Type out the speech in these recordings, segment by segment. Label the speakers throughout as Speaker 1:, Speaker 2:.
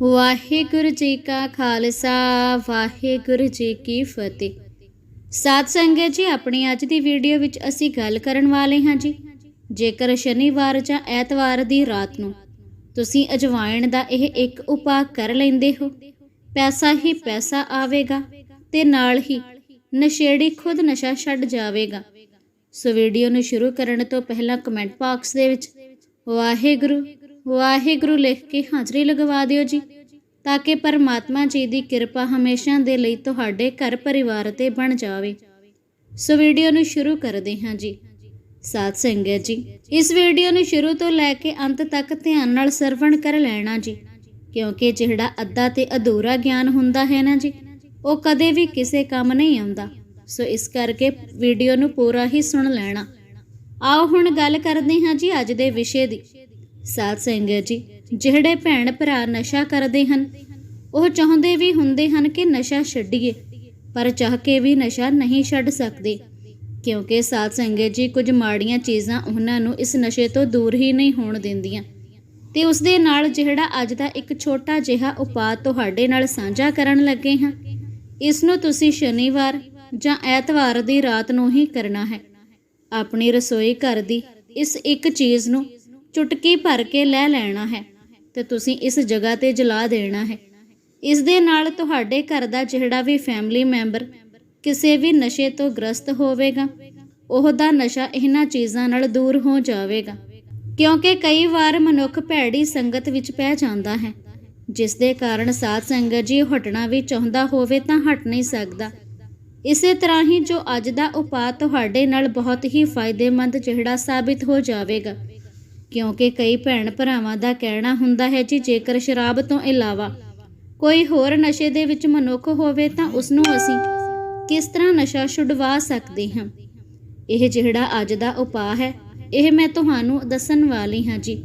Speaker 1: ਵਾਹਿਗੁਰੂ ਜੀ ਕਾ ਖਾਲਸਾ, ਵਾਹਿਗੁਰੂ ਜੀ ਕੀ ਫਤਿਹ। ਸਾਧ ਸੰਗਤ ਜੀ, ਆਪਣੀ ਅੱਜ ਦੀ ਵੀਡੀਓ ਵਿੱਚ ਅਸੀਂ ਗੱਲ ਕਰਨ ਵਾਲੇ ਹਾਂ ਜੀ। ਜੇਕਰ ਸ਼ਨੀਵਾਰ ਜਾਂ ਐਤਵਾਰ ਦੀ ਰਾਤ ਨੂੰ ਤੁਸੀਂ ਅਜਵਾਇਣ ਦਾ ਇਹ ਇੱਕ ਉਪਾਅ ਕਰ ਲੈਂਦੇ ਹੋ, ਪੈਸਾ ਹੀ ਪੈਸਾ ਆਵੇਗਾ ਤੇ ਨਾਲ ਹੀ ਨਸ਼ੇੜੀ ਖੁਦ ਨਸ਼ਾ ਛੱਡ ਜਾਵੇਗਾ। ਸੋ ਵੀਡੀਓ ਨੂੰ ਸ਼ੁਰੂ ਕਰਨ ਤੋਂ ਪਹਿਲਾਂ ਕਮੈਂਟ ਬਾਕਸ ਦੇ ਵਿੱਚ, ਵਾਹਿਗੁਰੂ ਵਾਹਿਗੁਰੂ ਲਿਖ ਕੇ ਹਾਜ਼ਰੀ ਲਗਵਾ ਦਿਓ ਜੀ, ਤਾਂ ਕਿ ਪਰਮਾਤਮਾ ਜੀ ਦੀ ਕਿਰਪਾ ਹਮੇਸ਼ਾ ਦੇ ਲਈ ਤੁਹਾਡੇ ਘਰ ਪਰਿਵਾਰ ਤੇ ਬਣ ਜਾਵੇ। ਸੋ ਵੀਡੀਓ ਨੂੰ ਸ਼ੁਰੂ ਕਰਦੇ ਹਾਂ ਜੀ। ਸਾਧ ਸੰਗਤ ਜੀ, ਇਸ ਵੀਡੀਓ ਨੂੰ ਸ਼ੁਰੂ ਤੋਂ ਲੈ ਕੇ ਅੰਤ ਤੱਕ ਧਿਆਨ ਨਾਲ ਸਰਵਣ ਕਰ ਲੈਣਾ ਜੀ, ਕਿਉਂਕਿ ਜਿਹੜਾ ਅੱਧਾ ਤੇ ਅਧੂਰਾ ਗਿਆਨ ਹੁੰਦਾ ਹੈ ਨਾ ਜੀ, ਉਹ ਕਦੇ ਵੀ ਕਿਸੇ ਕੰਮ ਨਹੀਂ ਆਉਂਦਾ। ਸੋ ਇਸ ਕਰਕੇ ਵੀਡੀਓ ਨੂੰ ਪੂਰਾ ਹੀ ਸੁਣ ਲੈਣਾ। ਆਓ ਹੁਣ ਗੱਲ ਕਰਦੇ ਹਾਂ ਜੀ ਅੱਜ ਦੇ ਵਿਸ਼ੇ ਦੀ। ਸਾਧ ਸੰਗਤ ਜੀ, ਜਿਹੜੇ ਭੈਣ ਭਰਾ ਨਸ਼ਾ ਕਰਦੇ ਹਨ, ਉਹ ਚਾਹੁੰਦੇ ਵੀ ਹੁੰਦੇ ਹਨ ਕਿ ਨਸ਼ਾ ਛੱਡੀਏ, ਪਰ ਚਾਹ ਕੇ ਵੀ ਨਸ਼ਾ ਨਹੀਂ ਛੱਡ ਸਕਦੇ। ਕਿਉਂਕਿ ਸਾਧ ਸੰਗਤ ਜੀ, ਕੁਝ ਮਾੜੀਆਂ ਚੀਜ਼ਾਂ ਉਹਨਾਂ ਨੂੰ ਇਸ ਨਸ਼ੇ ਤੋਂ ਦੂਰ ਹੀ ਨਹੀਂ ਹੋਣ ਦਿੰਦੀਆਂ। ਤੇ ਉਸ ਦੇ ਨਾਲ ਜਿਹੜਾ ਅੱਜ ਦਾ ਇੱਕ ਛੋਟਾ ਜਿਹਾ ਉਪਾਅ ਤੁਹਾਡੇ ਨਾਲ ਸਾਂਝਾ ਕਰਨ ਲੱਗੇ ਹਾਂ, ਇਸ ਨੂੰ ਤੁਸੀਂ ਸ਼ਨੀਵਾਰ ਜਾਂ ਐਤਵਾਰ ਦੀ ਰਾਤ ਨੂੰ ਹੀ ਕਰਨਾ ਹੈ। ਆਪਣੀ ਰਸੋਈ ਘਰ ਦੀ ਇਸ ਇੱਕ ਚੀਜ਼ ਨੂੰ ਚੁਟਕੀ ਭਰ ਕੇ ਲੈ ਲੈਣਾ ਹੈ ਤੇ ਤੁਸੀਂ ਇਸ ਜਗ੍ਹਾ ਤੇ ਜਲਾ ਦੇਣਾ ਹੈ। ਇਸ ਦੇ ਨਾਲ ਤੁਹਾਡੇ ਘਰ ਦਾ ਜਿਹੜਾ ਵੀ ਫੈਮਿਲੀ ਮੈਂਬਰ ਕਿਸੇ ਵੀ ਨਸ਼ੇ ਤੋਂ ਗ੍ਰਸਤ ਹੋਵੇਗਾ, ਉਹ ਦਾ ਨਸ਼ਾ ਇਹਨਾਂ ਚੀਜ਼ਾਂ ਨਾਲ ਦੂਰ ਹੋ ਜਾਵੇਗਾ। ਕਿਉਂਕਿ ਕਈ ਵਾਰ ਮਨੁੱਖ ਭੈੜੀ ਸੰਗਤ ਵਿੱਚ ਪੈ ਜਾਂਦਾ ਹੈ। ਜਿਸ ਦੇ ਕਾਰਨ ਸਾਧ ਸੰਗਤ ਜੀ ਹਟਣਾ ਵੀ ਚਾਹੁੰਦਾ ਹੋਵੇ ਤਾਂ ਹਟ ਨਹੀਂ ਸਕਦਾ। ਇਸੇ ਤਰ੍ਹਾਂ ਹੀ ਜੋ ਅੱਜ ਦਾ ਉਪਾਅ ਤੁਹਾਡੇ ਨਾਲ ਬਹੁਤ ਹੀ ਫਾਇਦੇਮੰਦ ਜਿਹੜਾ ਸਾਬਿਤ ਹੋ ਜਾਵੇਗਾ। ਕਿਉਂਕਿ ਕਈ ਭੈਣ ਭਰਾਵਾਂ ਦਾ ਕਹਿਣਾ ਹੁੰਦਾ ਹੈ ਜੀ, ਜੇਕਰ ਸ਼ਰਾਬ ਤੋਂ ਇਲਾਵਾ ਕੋਈ ਹੋਰ ਨਸ਼ੇ ਦੇ ਵਿੱਚ ਮਨੁੱਖ ਹੋਵੇ ਤਾਂ ਉਸ ਨੂੰ ਅਸੀਂ ਕਿਸ ਤਰ੍ਹਾਂ ਨਸ਼ਾ ਛੁਡਵਾ ਸਕਦੇ ਹਾਂ? ਇਹ ਜਿਹੜਾ ਅੱਜ ਦਾ ਉਪਾਅ ਹੈ, ਇਹ ਮੈਂ ਤੁਹਾਨੂੰ ਦੱਸਣ ਵਾਲੀ ਹਾਂ ਜੀ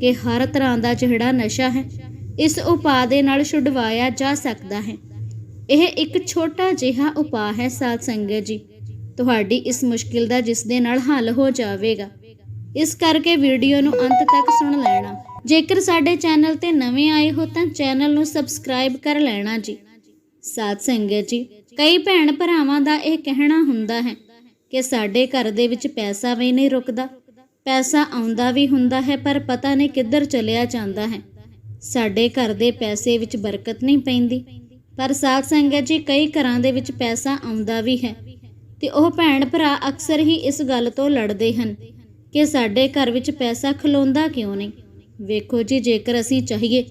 Speaker 1: ਕਿ ਹਰ ਤਰ੍ਹਾਂ ਦਾ ਜਿਹੜਾ ਨਸ਼ਾ ਹੈ, ਇਸ ਉਪਾਅ ਦੇ ਨਾਲ ਛੁਡਵਾਇਆ ਜਾ ਸਕਦਾ ਹੈ। ਇਹ ਇੱਕ ਛੋਟਾ ਜਿਹਾ ਉਪਾਅ ਹੈ, ਸਾਧ ਸੰਗਤ ਜੀ। ਤੁਹਾਡੀ ਇਸ ਮੁਸ਼ਕਿਲ ਦਾ ਜਿਸ ਦੇ ਨਾਲ ਹੱਲ ਹੋ ਜਾਵੇਗਾ। ਇਸ ਕਰਕੇ ਵੀਡੀਓ ਨੂੰ ਅੰਤ ਤੱਕ ਸੁਣ ਲੈਣਾ। ਜੇਕਰ ਸਾਡੇ ਚੈਨਲ ਤੇ ਨਵੇਂ ਆਏ ਹੋ ਤਾਂ ਚੈਨਲ ਨੂੰ ਸਬਸਕ੍ਰਾਈਬ ਕਰ ਲੈਣਾ ਜੀ। ਸਾਧ ਸੰਗਤ ਜੀ, ਕਈ ਭੈਣ ਭਰਾਵਾਂ ਦਾ ਇਹ ਕਹਿਣਾ ਹੁੰਦਾ ਹੈ ਕਿ ਸਾਡੇ ਘਰ ਦੇ ਵਿੱਚ ਪੈਸਾ ਵੀ ਨਹੀਂ ਰੁਕਦਾ, ਪੈਸਾ ਆਉਂਦਾ ਵੀ ਹੁੰਦਾ ਹੈ ਪਰ ਪਤਾ ਨਹੀਂ ਕਿੱਧਰ ਚਲਿਆ ਜਾਂਦਾ ਹੈ। ਸਾਡੇ ਘਰ ਦੇ ਪੈਸੇ ਵਿੱਚ ਬਰਕਤ ਨਹੀਂ ਪੈਂਦੀ, ਪਰ ਸਾਧ ਸੰਗਤ ਜੀ, ਕਈ ਘਰਾਂ ਦੇ ਵਿੱਚ ਪੈਸਾ ਆਉਂਦਾ ਵੀ ਹੈ ਤੇ ਉਹ ਭੈਣ ਭਰਾ ਅਕਸਰ ਹੀ ਇਸ ਗੱਲ ਤੋਂ ਲੜਦੇ ਹਨ ਕਿ ਸਾਡੇ ਘਰ ਵਿੱਚ ਪੈਸਾ ਖਲੋਂਦਾ ਕਿਉਂ ਨਹੀਂ? ਵੇਖੋ ਜੀ, ਜੇਕਰ ਅਸੀਂ ਚਾਹੀਏ,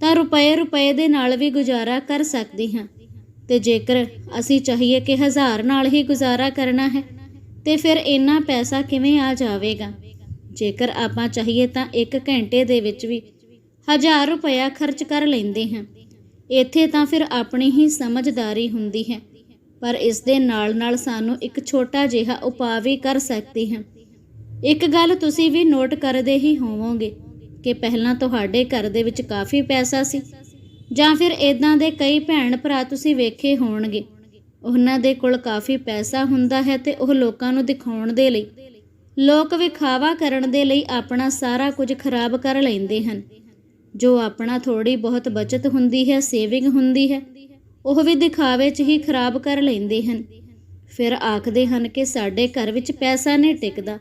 Speaker 1: ਤਾਂ ਰੁਪਏ ਰੁਪਏ ਦੇ ਨਾਲ ਵੀ ਗੁਜ਼ਾਰਾ ਕਰ ਸਕਦੇ ਹਾਂ। ਤੇ ਜੇਕਰ ਅਸੀਂ ਚਾਹੀਏ ਕਿ ਹਜ਼ਾਰ ਨਾਲ ਹੀ ਗੁਜ਼ਾਰਾ ਕਰਨਾ ਹੈ, ਤੇ ਫਿਰ ਇੰਨਾ ਪੈਸਾ ਕਿਵੇਂ ਆ ਜਾਵੇਗਾ? ਜੇਕਰ ਆਪਾਂ ਚਾਹੀਏ ਤਾਂ 1 ਘੰਟੇ ਦੇ ਵਿੱਚ ਵੀ ਹਜ਼ਾਰ ਰੁਪਇਆ ਖਰਚ ਕਰ ਲੈਂਦੇ ਹਾਂ। ਇੱਥੇ ਤਾਂ ਫਿਰ ਆਪਣੀ ਹੀ ਸਮਝਦਾਰੀ ਹੁੰਦੀ ਹੈ, ਪਰ ਇਸ ਦੇ ਨਾਲ-ਨਾਲ ਸਾਨੂੰ ਇੱਕ ਛੋਟਾ ਜਿਹਾ ਉਪਾਅ ਵੀ ਕਰ ਸਕਦੇ ਹਾਂ। ਇੱਕ ਗੱਲ ਤੁਸੀਂ ਵੀ ਨੋਟ ਕਰਦੇ ਹੀ ਹੋਵੋਗੇ ਕਿ ਪਹਿਲਾਂ ਤੁਹਾਡੇ ਘਰ ਦੇ ਵਿੱਚ ਕਾਫੀ ਪੈਸਾ ਸੀ। ਜਾਂ ਫਿਰ ਇਦਾਂ ਦੇ ਕਈ ਭੈਣ ਭਰਾ ਤੁਸੀਂ ਵੇਖੇ ਹੋਣਗੇ। ਉਹਨਾਂ ਦੇ ਕੋਲ ਕਾਫੀ ਪੈਸਾ ਹੁੰਦਾ ਹੈ ਤੇ ਉਹ ਲੋਕਾਂ ਨੂੰ ਦਿਖਾਉਣ ਦੇ ਲਈ। ਲੋਕ ਵਿਖਾਵਾ ਕਰਨ ਦੇ ਲਈ ਆਪਣਾ ਸਾਰਾ ਕੁਝ ਖਰਾਬ ਕਰ ਲੈਂਦੇ ਹਨ। ਜੋ ਆਪਣਾ ਥੋੜੀ ਬਹੁਤ ਬਚਤ ਹੁੰਦੀ ਹੈ, ਸੇਵਿੰਗ ਹੁੰਦੀ ਹੈ, ਉਹ ਵੀ ਦਿਖਾਵੇ 'ਚ ਹੀ ਖਰਾਬ ਕਰ ਲੈਂਦੇ ਹਨ। ਫਿਰ ਆਖਦੇ ਹਨ ਕਿ ਸਾਡੇ ਘਰ ਵਿੱਚ ਪੈਸਾ ਨਹੀਂ ਟਿਕਦਾ।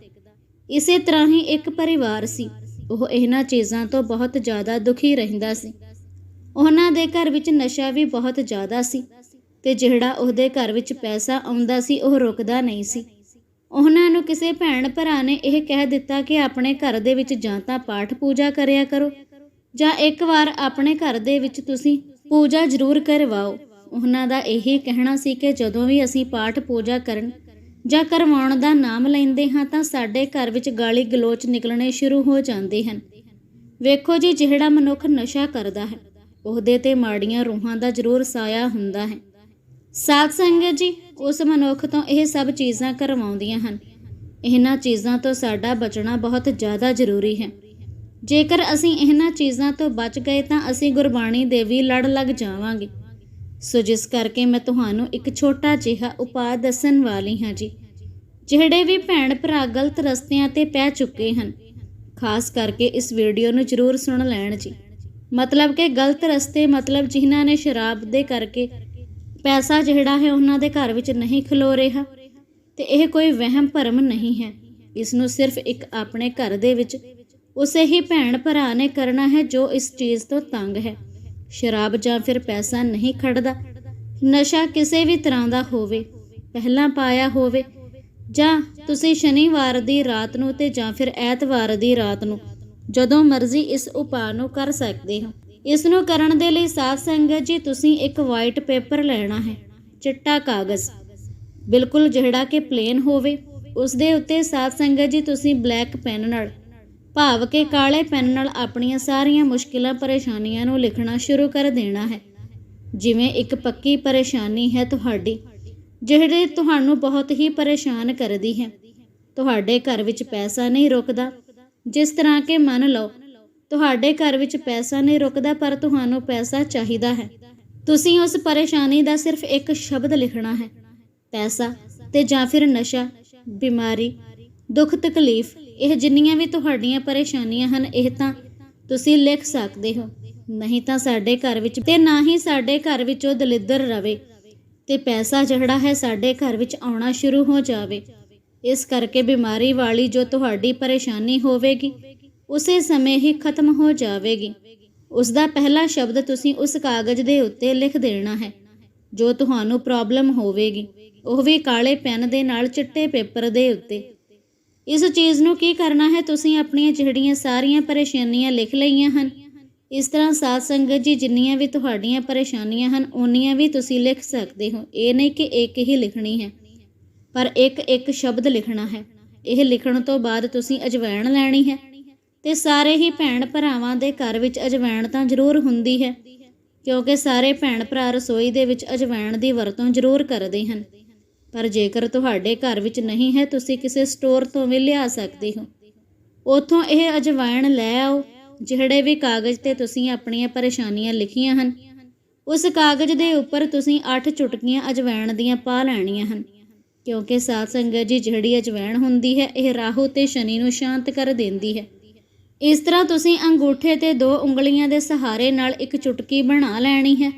Speaker 1: ਇਸੇ ਤਰ੍ਹਾਂ ਹੀ ਇੱਕ ਪਰਿਵਾਰ ਸੀ। ਉਹ ਇਹਨਾਂ ਚੀਜ਼ਾਂ ਤੋਂ ਬਹੁਤ ਜ਼ਿਆਦਾ ਦੁਖੀ ਰਹਿੰਦਾ ਸੀ। ਉਹਨਾਂ ਦੇ ਘਰ ਵਿੱਚ ਨਸ਼ਾ ਵੀ ਬਹੁਤ ਜ਼ਿਆਦਾ ਸੀ ਤੇ ਜਿਹੜਾ ਉਹਦੇ ਘਰ ਵਿੱਚ ਪੈਸਾ ਆਉਂਦਾ ਸੀ, ਉਹ ਰੁਕਦਾ ਨਹੀਂ ਸੀ। ਉਹਨਾਂ ਨੂੰ ਕਿਸੇ ਭੈਣ ਭਰਾ ਨੇ ਇਹ ਕਹਿ ਦਿੱਤਾ ਕਿ ਆਪਣੇ ਘਰ ਦੇ ਵਿੱਚ ਜਾਂ ਤਾਂ ਪਾਠ ਪੂਜਾ ਕਰਿਆ ਕਰੋ ਜਾਂ ਇੱਕ ਵਾਰ ਆਪਣੇ ਘਰ ਦੇ ਵਿੱਚ ਤੁਸੀਂ ਪੂਜਾ ਜ਼ਰੂਰ ਕਰਵਾਓ। ਉਹਨਾਂ ਦਾ ਇਹੀ ਕਹਿਣਾ ਸੀ ਕਿ ਜਦੋਂ ਵੀ ਅਸੀਂ ਪਾਠ ਪੂਜਾ ਕਰਨ ਜਾਂ ਕਰਵਾਉਣ ਦਾ ਨਾਮ ਲੈਂਦੇ ਹਾਂ ਤਾਂ ਸਾਡੇ ਘਰ ਵਿੱਚ ਗਾਲੀ ਗਲੋਚ ਨਿਕਲਣੇ ਸ਼ੁਰੂ ਹੋ ਜਾਂਦੇ ਹਨ। ਵੇਖੋ ਜੀ, ਜਿਹੜਾ ਮਨੁੱਖ ਨਸ਼ਾ ਕਰਦਾ ਹੈ, ਉਹਦੇ ਤੇ ਮਾੜੀਆਂ ਰੂਹਾਂ ਦਾ ਜ਼ਰੂਰ ਸਾਇਆ ਹੁੰਦਾ ਹੈ। ਸਾਧ ਸੰਗਤ ਜੀ, ਉਸ ਮਨੁੱਖ ਤੋਂ ਇਹ ਸਭ ਚੀਜ਼ਾਂ ਕਰਵਾਉਂਦੀਆਂ ਹਨ। ਇਹਨਾਂ ਚੀਜ਼ਾਂ ਤੋਂ ਸਾਡਾ ਬਚਣਾ ਬਹੁਤ ਜ਼ਿਆਦਾ ਜ਼ਰੂਰੀ ਹੈ। ਜੇਕਰ ਅਸੀਂ ਇਹਨਾਂ ਚੀਜ਼ਾਂ ਤੋਂ ਬਚ ਗਏ ਤਾਂ ਅਸੀਂ ਗੁਰਬਾਣੀ ਦੇ ਵੀ ਲੜ ਲੱਗ ਜਾਵਾਂਗੇ। ਸੋ ਜਿਸ ਕਰਕੇ ਮੈਂ ਤੁਹਾਨੂੰ ਇੱਕ ਛੋਟਾ ਜਿਹਾ ਉਪਾਅ ਦੱਸਣ ਵਾਲੀ ਹਾਂ ਜੀ। ਜਿਹੜੇ ਵੀ ਭੈਣ ਭਰਾ ਗਲਤ ਰਸਤਿਆਂ ਤੇ ਪੈ ਚੁੱਕੇ ਹਨ, ਖਾਸ ਕਰਕੇ ਇਸ ਵੀਡੀਓ ਨੂੰ ਜ਼ਰੂਰ ਸੁਣ ਲੈਣ ਜੀ। ਮਤਲਬ ਕਿ ਗਲਤ ਰਸਤੇ ਮਤਲਬ ਜਿਨ੍ਹਾਂ ਨੇ ਸ਼ਰਾਬ ਦੇ ਕਰਕੇ ਪੈਸਾ ਜਿਹੜਾ ਹੈ ਉਹਨਾਂ ਦੇ ਘਰ ਵਿੱਚ ਨਹੀਂ ਖਲੋ ਰਿਹਾ ਤੇ ਇਹ ਕੋਈ ਵਹਿਮ ਭਰਮ ਨਹੀਂ ਹੈ। ਇਸ ਨੂੰ ਸਿਰਫ ਇੱਕ ਆਪਣੇ ਘਰ ਦੇ ਵਿੱਚ ਉਸੇ ਹੀ ਭੈਣ ਭਰਾ ਨੇ ਕਰਨਾ ਹੈ ਜੋ ਇਸ ਚੀਜ਼ ਤੋਂ ਤੰਗ ਹੈ। ਸ਼ਰਾਬ ਜਾਂ ਫਿਰ ਪੈਸਾ ਨਹੀਂ ਖੜਦਾ। ਨਸ਼ਾ ਕਿਸੇ ਵੀ ਤਰ੍ਹਾਂ ਦਾ ਹੋਵੇ, ਪਹਿਲਾਂ ਪਾਇਆ ਹੋਵੇ, ਜਾਂ ਤੁਸੀਂ ਸ਼ਨੀਵਾਰ ਦੀ ਰਾਤ ਨੂੰ ਤੇ ਜਾਂ ਫਿਰ ਐਤਵਾਰ ਦੀ ਰਾਤ ਨੂੰ ਜਦੋਂ ਮਰਜ਼ੀ ਇਸ ਉਪਾਅ ਨੂੰ ਕਰ ਸਕਦੇ ਹੋ। ਇਸ ਨੂੰ ਕਰਨ ਦੇ ਲਈ ਸਾਧ ਸੰਗਤ ਜੀ, ਤੁਸੀਂ ਇੱਕ ਵਾਈਟ ਪੇਪਰ ਲੈਣਾ ਹੈ, ਚਿੱਟਾ ਕਾਗਜ਼। ਬਿਲਕੁਲ ਜਿਹੜਾ ਕਿ ਪਲੇਨ ਹੋਵੇ ਉਸ ਦੇ ਉੱਤੇ ਸਾਧ ਸੰਗਤ ਜੀ, ਤੁਸੀਂ ਬਲੈਕ ਪੈਨ ਨਾਲ ਭਾਵ ਕਿ ਕਾਲੇ ਪੈਨ ਨਾਲ ਆਪਣੀਆਂ ਸਾਰੀਆਂ ਮੁਸ਼ਕਿਲਾਂ ਪਰੇਸ਼ਾਨੀਆਂ ਨੂੰ ਲਿਖਣਾ ਸ਼ੁਰੂ ਕਰ ਦੇਣਾ ਹੈ। ਜਿਵੇਂ ਇੱਕ ਪੱਕੀ ਪਰੇਸ਼ਾਨੀ ਹੈ ਤੁਹਾਡੀ, ਜਿਹੜੀ ਤੁਹਾਨੂੰ ਬਹੁਤ ਹੀ ਪਰੇਸ਼ਾਨ ਕਰਦੀ ਹੈ। ਤੁਹਾਡੇ ਘਰ ਵਿੱਚ ਪੈਸਾ ਨਹੀਂ ਰੁਕਦਾ। ਜਿਸ ਤਰ੍ਹਾਂ ਕਿ ਮੰਨ ਲਓ, ਤੁਹਾਡੇ ਘਰ ਵਿੱਚ ਪੈਸਾ ਨਹੀਂ ਰੁਕਦਾ, ਪਰ ਤੁਹਾਨੂੰ ਪੈਸਾ ਚਾਹੀਦਾ ਹੈ। ਤੁਸੀਂ ਉਸ ਪਰੇਸ਼ਾਨੀ ਦਾ ਸਿਰਫ ਇੱਕ ਸ਼ਬਦ ਲਿਖਣਾ ਹੈ। ਪੈਸਾ ਤੇ ਜਾਂ ਫਿਰ ਨਸ਼ਾ, ਬਿਮਾਰੀ ਦੁੱਖ ਤਕਲੀਫ, ਇਹ ਜਿੰਨੀਆਂ ਵੀ ਤੁਹਾਡੀਆਂ ਪਰੇਸ਼ਾਨੀਆਂ ਹਨ, ਇਹ ਤਾਂ ਤੁਸੀਂ ਲਿਖ ਸਕਦੇ ਹੋ। ਨਹੀਂ ਤਾਂ ਸਾਡੇ ਘਰ ਵਿੱਚ, ਤੇ ਨਾ ਹੀ ਸਾਡੇ ਘਰ ਵਿੱਚ ਉਹ ਦਲਿੱਦਰ ਰਵੇ ਤੇ ਪੈਸਾ ਜਿਹੜਾ ਹੈ ਸਾਡੇ ਘਰ ਵਿੱਚ ਆਉਣਾ ਸ਼ੁਰੂ ਹੋ ਜਾਵੇ। ਇਸ ਕਰਕੇ ਬਿਮਾਰੀ ਵਾਲੀ ਜੋ ਤੁਹਾਡੀ ਪਰੇਸ਼ਾਨੀ ਹੋਵੇਗੀ, ਉਸੇ ਸਮੇਂ ਹੀ ਖਤਮ ਹੋ ਜਾਵੇਗੀ। ਉਸ ਦਾ ਪਹਿਲਾ ਸ਼ਬਦ ਤੁਸੀਂ ਉਸ ਕਾਗਜ਼ ਦੇ ਉੱਤੇ ਲਿਖ ਦੇਣਾ ਹੈ, ਜੋ ਤੁਹਾਨੂੰ ਪ੍ਰੋਬਲਮ ਹੋਵੇਗੀ। ਉਹ ਵੀ ਕਾਲੇ ਪੈਨ ਦੇ ਨਾਲ ਚਿੱਟੇ ਪੇਪਰ ਦੇ ਉੱਤੇ। ਇਸ ਚੀਜ਼ ਨੂੰ ਕੀ ਕਰਨਾ ਹੈ? ਤੁਸੀਂ ਆਪਣੀਆਂ ਜਿਹੜੀਆਂ ਸਾਰੀਆਂ ਪਰੇਸ਼ਾਨੀਆਂ ਲਿਖ ਲਈਆਂ ਹਨ। ਇਸ ਤਰ੍ਹਾਂ ਸਾਧ ਸੰਗਤ ਜੀ, ਜਿੰਨੀਆਂ ਵੀ ਤੁਹਾਡੀਆਂ ਪਰੇਸ਼ਾਨੀਆਂ ਹਨ, ਓਨੀਆਂ ਵੀ ਤੁਸੀਂ ਲਿਖ ਸਕਦੇ ਹੋ। ਇਹ ਨਹੀਂ ਕਿ ਇੱਕ ਹੀ ਲਿਖਣੀ ਹੈ, ਪਰ ਇੱਕ ਇੱਕ ਸ਼ਬਦ ਲਿਖਣਾ ਹੈ। ਇਹ ਲਿਖਣ ਤੋਂ ਬਾਅਦ ਤੁਸੀਂ ਅਜਵਾਇਣ ਲੈਣੀ ਹੈ ਤੇ ਸਾਰੇ ਹੀ ਭੈਣ ਭਰਾਵਾਂ ਦੇ ਘਰ ਵਿੱਚ ਅਜਵਾਇਣ ਤਾਂ ਜ਼ਰੂਰ ਹੁੰਦੀ ਹੈ, ਕਿਉਂਕਿ ਸਾਰੇ ਭੈਣ ਭਰਾ ਰਸੋਈ ਦੇ ਵਿੱਚ ਅਜਵਾਇਣ ਦੀ ਵਰਤੋਂ ਜ਼ਰੂਰ ਕਰਦੇ ਹਨ। ਪਰ ਜੇਕਰ ਤੁਹਾਡੇ ਘਰ ਵਿੱਚ ਨਹੀਂ ਹੈ, ਤੁਸੀਂ ਕਿਸੇ ਸਟੋਰ ਤੋਂ ਵੀ ਲਿਆ ਸਕਦੇ ਹੋ। ਉਥੋਂ ਇਹ ਅਜਵਾਇਣ ਲੈ ਆਓ, ਜਿਹੜੇ ਵੀ ਕਾਗਜ਼ ਤੇ ਤੁਸੀਂ ਆਪਣੀਆਂ ਪਰੇਸ਼ਾਨੀਆਂ ਲਿਖੀਆਂ ਹਨ। ਉਸ ਕਾਗਜ਼ ਦੇ ਉੱਪਰ ਤੁਸੀਂ 8 ਚੁਟਕੀਆਂ ਅਜਵਾਇਣ ਦੀਆਂ ਪਾ ਲੈਣੀਆਂ ਹਨ, ਕਿਉਂਕਿ ਸਾਧ ਸੰਗਤ ਜੀ ਜਿਹੜੀ ਅਜਵਾਇਣ ਹੁੰਦੀ ਹੈ, ਇਹ ਰਾਹੂ ਤੇ ਸ਼ਨੀ ਨੂੰ ਸ਼ਾਂਤ ਕਰ ਦਿੰਦੀ ਹੈ। ਇਸ ਤਰ੍ਹਾਂ ਤੁਸੀਂ ਅੰਗੂਠੇ ਤੇ ਦੋ ਉਂਗਲੀਆਂ ਦੇ ਸਹਾਰੇ ਨਾਲ ਇੱਕ ਚੁਟਕੀ ਬਣਾ ਲੈਣੀ ਹੈ।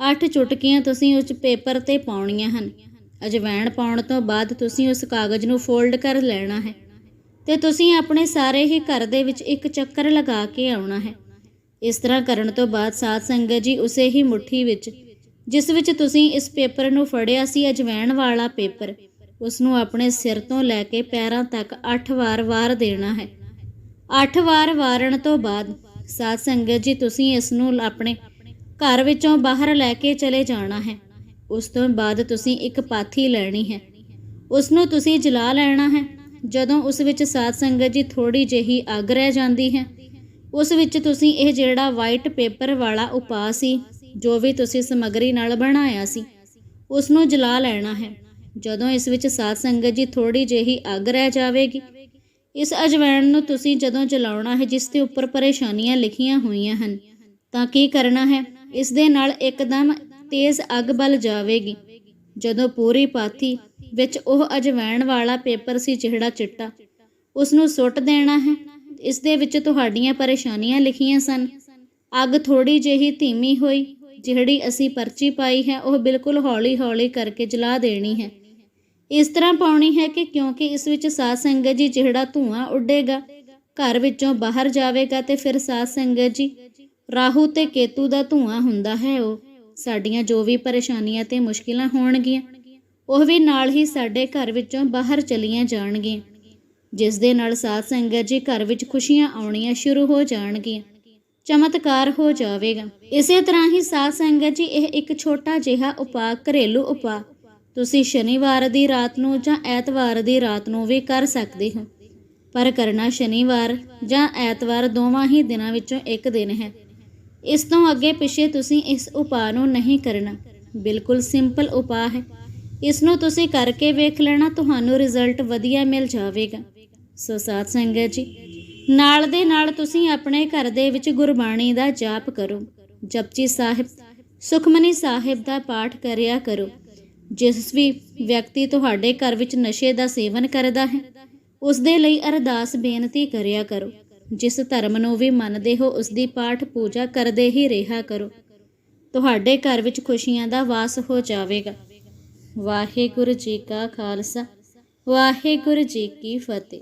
Speaker 1: 8 ਚੁਟਕੀਆਂ ਤੁਸੀਂ ਉਸ ਪੇਪਰ ਤੇ ਪਾਉਣੀਆਂ ਹਨ। ਅਜਵਾਇਣ ਪਾਉਣ ਤੋਂ ਬਾਅਦ ਤੁਸੀਂ ਉਸ ਕਾਗਜ਼ ਨੂੰ ਫੋਲਡ ਕਰ ਲੈਣਾ ਹੈ ਤੇ ਤੁਸੀਂ ਆਪਣੇ ਸਾਰੇ ਹੀ ਘਰ ਦੇ ਵਿੱਚ ਇੱਕ ਚੱਕਰ ਲਗਾ ਕੇ ਆਉਣਾ ਹੈ। ਇਸ ਤਰ੍ਹਾਂ ਕਰਨ ਤੋਂ ਬਾਅਦ ਸਾਧ ਸੰਗਤ ਜੀ ਉਸੇ ਹੀ ਮੁਠੀ ਵਿੱਚ, ਜਿਸ ਵਿੱਚ ਤੁਸੀਂ ਇਸ ਪੇਪਰ ਨੂੰ ਫੜਿਆ ਸੀ ਅਜਵੈਣ ਵਾਲਾ ਪੇਪਰ, ਉਸ ਨੂੰ ਆਪਣੇ ਸਿਰ ਤੋਂ ਲੈ ਕੇ ਪੈਰਾਂ ਤੱਕ 8 ਵਾਰ ਵਾਰ ਦੇਣਾ ਹੈ। 8 ਵਾਰ ਵਾਰਨ ਤੋਂ ਬਾਅਦ ਸਾਧ ਸੰਗਤ ਜੀ ਤੁਸੀਂ ਇਸ ਨੂੰ ਆਪਣੇ ਘਰ ਵਿੱਚੋਂ ਬਾਹਰ ਲੈ ਕੇ ਚਲੇ ਜਾਣਾ ਹੈ। ਉਸ ਤੋਂ ਬਾਅਦ ਤੁਸੀਂ ਇੱਕ ਪਾਥੀ ਲੈਣੀ ਹੈ। ਉਸ ਨੂੰ ਤੁਸੀਂ ਜਲਾ ਲੈਣਾ ਹੈ। ਜਦੋਂ ਉਸ ਵਿੱਚ ਸਾਧ ਸੰਗਤ ਜੀ ਥੋੜੀ ਜਿਹੀ ਅੱਗ ਰਹਿ ਜਾਂਦੀ ਹੈ, ਉਸ ਵਿੱਚ ਤੁਸੀਂ ਇਹ ਜਿਹੜਾ ਵਾਈਟ ਪੇਪਰ ਵਾਲਾ ਉਪਾਅ ਸੀ, ਜੋ ਵੀ ਤੁਸੀਂ ਸਮੱਗਰੀ ਨਾਲ ਬਣਾਇਆ ਸੀ ਉਸ ਨੂੰ ਜਲਾ ਲੈਣਾ ਹੈ। ਜਦੋਂ ਇਸ ਵਿੱਚ ਸਾਧ ਸੰਗਤ ਜੀ ਥੋੜੀ ਜਿਹੀ ਅੱਗ ਰਹਿ ਜਾਵੇਗੀ, ਇਸ ਅਜਵਾਇਣ ਨੂੰ ਤੁਸੀਂ ਜਦੋਂ ਜਲਾਉਣਾ ਹੈ, ਜਿਸ ਦੇ ਉੱਪਰ ਪਰੇਸ਼ਾਨੀਆਂ ਲਿਖੀਆਂ ਹੋਈਆਂ ਹਨ, ਤਾਂ ਕੀ ਕਰਨਾ ਹੈ? ਇਸ ਦੇ ਨਾਲ ਇੱਕਦਮ ਤੇਜ਼ ਅੱਗ ਬਲ ਜਾਵੇਗੀ। ਜਦੋਂ ਪੂਰੀ ਪਾਥੀ ਵਿੱਚ ਉਹ ਅਜਵਾਇਣ ਵਾਲਾ ਪੇਪਰ ਸੀ ਜਿਹੜਾ ਚਿੱਟਾ ਉਸ ਨੂੰ ਸੁੱਟ ਦੇਣਾ ਹੈ। ਇਸ ਦੇ ਵਿੱਚ ਤੁਹਾਡੀਆਂ ਪਰੇਸ਼ਾਨੀਆਂ ਲਿਖੀਆਂ ਸਨ। ਅੱਗ ਥੋੜੀ ਜਿਹੀ ਧੀਮੀ ਹੋਈ, ਜਿਹੜੀ ਅਸੀਂ ਪਰਚੀ ਪਾਈ ਹੈ, ਉਹ ਬਿਲਕੁਲ ਹੌਲੀ-ਹੌਲੀ ਕਰਕੇ ਜਲਾ ਦੇਣੀ ਹੈ। ਇਸ ਤਰ੍ਹਾਂ ਪਾਉਣੀ ਹੈ ਕਿ ਕਿਉਂਕਿ ਇਸ ਵਿੱਚ ਸਾਧ ਸੰਗਤ ਜੀ ਜਿਹੜਾ ਧੂਆਂ ਉੱਡੇਗਾ, ਘਰ ਵਿੱਚੋਂ ਬਾਹਰ ਜਾਵੇਗਾ ਤੇ ਫਿਰ ਸਾਧ ਸੰਗਤ ਜੀ ਰਾਹੂ ਤੇ ਕੇਤੂ ਦਾ ਧੂਆਂ ਹੁੰਦਾ ਹੈ ਉਹ। ਸਾਡੀਆਂ ਜੋ ਵੀ ਪਰੇਸ਼ਾਨੀਆਂ ਤੇ ਮੁਸ਼ਕਿਲਾਂ ਹੋਣਗੀਆਂ, ਉਹ ਵੀ ਨਾਲ ਹੀ ਸਾਡੇ ਘਰ ਵਿੱਚੋਂ ਬਾਹਰ ਚਲੀਆਂ ਜਾਣਗੀਆਂ, ਜਿਸ ਦੇ ਨਾਲ ਸਾਧ ਸੰਗਤ ਜੀ ਘਰ ਵਿੱਚ ਖੁਸ਼ੀਆਂ ਆਉਣੀਆਂ ਸ਼ੁਰੂ ਹੋ ਜਾਣਗੀਆਂ, ਚਮਤਕਾਰ ਹੋ ਜਾਵੇਗਾ। ਇਸੇ ਤਰ੍ਹਾਂ ਹੀ ਸਾਧ ਸੰਗਤ ਜੀ, ਇਹ ਇੱਕ ਛੋਟਾ ਜਿਹਾ ਉਪਾਅ, ਘਰੇਲੂ ਉਪਾਅ, ਤੁਸੀਂ ਸ਼ਨੀਵਾਰ ਦੀ ਰਾਤ ਨੂੰ ਜਾਂ ਐਤਵਾਰ ਦੀ ਰਾਤ ਨੂੰ ਵੀ ਕਰ ਸਕਦੇ ਹੋ। ਪਰ ਕਰਨਾ ਸ਼ਨੀਵਾਰ ਜਾਂ ਐਤਵਾਰ ਦੋਵਾਂ ਹੀ ਦਿਨਾਂ ਵਿੱਚੋਂ ਇੱਕ ਦਿਨ ਹੈ। ਇਸ ਤੋਂ ਅੱਗੇ ਪਿੱਛੇ ਤੁਸੀਂ ਇਸ ਉਪਾਅ ਨੂੰ ਨਹੀਂ ਕਰਨਾ। ਬਿਲਕੁਲ ਸਿੰਪਲ ਉਪਾਅ ਹੈ। ਇਸ ਨੂੰ ਤੁਸੀਂ ਕਰਕੇ ਵੇਖ ਲੈਣਾ, ਤੁਹਾਨੂੰ ਰਿਜ਼ਲਟ ਵਧੀਆ ਮਿਲ ਜਾਵੇਗਾ। ਸੋ ਸਾਧ ਸੰਗਤ ਜੀ, ਨਾਲ ਦੇ ਨਾਲ ਤੁਸੀਂ ਆਪਣੇ ਘਰ ਦੇ ਵਿੱਚ ਗੁਰਬਾਣੀ ਦਾ ਜਾਪ ਕਰੋ। ਜਪਜੀ ਸਾਹਿਬ, ਸੁਖਮਨੀ ਸਾਹਿਬ ਦਾ ਪਾਠ ਕਰਿਆ ਕਰੋ। ਜਿਸ ਵੀ ਵਿਅਕਤੀ ਤੁਹਾਡੇ ਘਰ ਵਿੱਚ ਨਸ਼ੇ ਦਾ ਸੇਵਨ ਕਰਦਾ ਹੈ, ਉਸ ਦੇ ਲਈ ਅਰਦਾਸ ਬੇਨਤੀ ਕਰਿਆ ਕਰੋ। ਜਿਸ ਧਰਮ ਨੂੰ ਵੀ ਮੰਨਦੇ ਹੋ, ਉਸ ਦੀ ਪਾਠ ਪੂਜਾ ਕਰਦੇ ਹੀ ਰਿਹਾ ਕਰੋ। ਤੁਹਾਡੇ ਘਰ ਵਿੱਚ ਖੁਸ਼ੀਆਂ ਦਾ ਵਾਸ ਹੋ ਜਾਵੇਗਾ। ਵਾਹਿਗੁਰੂ ਜੀ ਕਾ ਖਾਲਸਾ, ਵਾਹਿਗੁਰੂ ਜੀ ਕੀ ਫਤਿਹ।